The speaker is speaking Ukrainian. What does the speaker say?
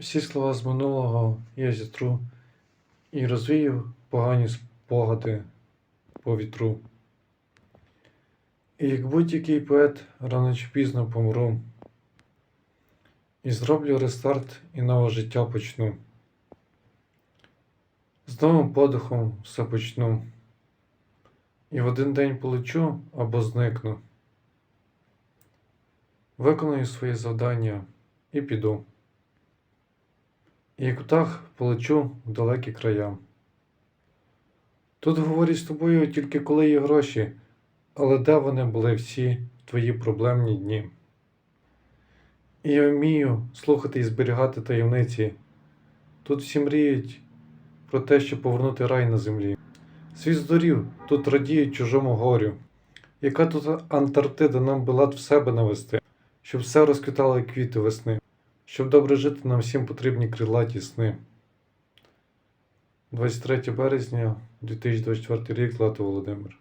Всі слова з минулого я зітру і розвію погані спогади по вітру. І як будь-який поет рано чи пізно помру, і зроблю рестарт і нове життя почну. З новим подихом все почну, і в один день полечу або зникну. Виконую свої завдання і піду. І як птах полечу в далекі края. Тут говорять з тобою тільки коли є гроші, але де вони були всі твої проблемні дні? І я вмію слухати і зберігати таємниці. Тут всі мріють про те, щоб повернути рай на землі. Світ здурів, тут радіють чужому горю. Яка тут Антарктида нам би лад в себе навести, щоб все розквітало квіти весни. Щоб добре жити, нам всім потрібні крилаті сни. 23 березня 2024 рік, Лато Володимир.